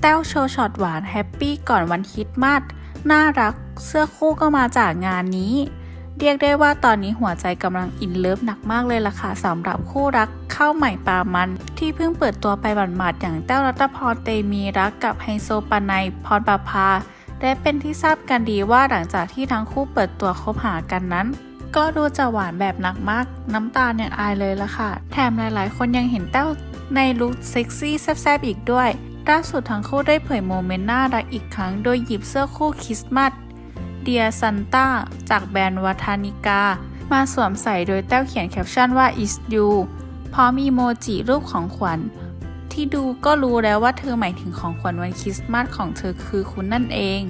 แต้วโชว์ช็อตหวานแฮปปี้ก่อนวันคริดมาสน่ารัก เสื้อคู่ก็มาจากงานนี้ เรียกได้ว่าตอนนี้หัวใจกำลังอินเลิฟหนักมากเลยล่ะค่ะสำหรับคู่รักข้าวใหม่ปลามัน ที่เพิ่งเปิดตัวไปหมาดๆอย่างแต้วรัตพรเตมีรักกับไฮโซปานายพรประภาและเป็นที่ทราบกันดีว่าหลังจากที่ทั้งคู่เปิดตัวคบหากันนั้น ก็ดูจะหวานแบบหนักมาก น้ำตาเนี่ยอายเลยล่ะค่ะ แถมหลายๆ คนยังเห็นแต้วในลุคเซ็กซี่แซ่บๆอีกด้วย ล่าสุดทั้งคู่ได้เผยโมเมนต์น่ารักอีกครั้ง โดยหยิบเสื้อคู่คริสต์มาสเดียซันต้าจากแบรนด์วัฒนิกา มาสวมใส่โดยแต้วเขียนแคปชั่นว่า is you พร้อมอีโมจิรูปของขวัญ ที่ดูก็รู้แล้วว่าเธอหมายถึงของขวัญวันคริสต์มาสของเธอคือคุณนั่นเอง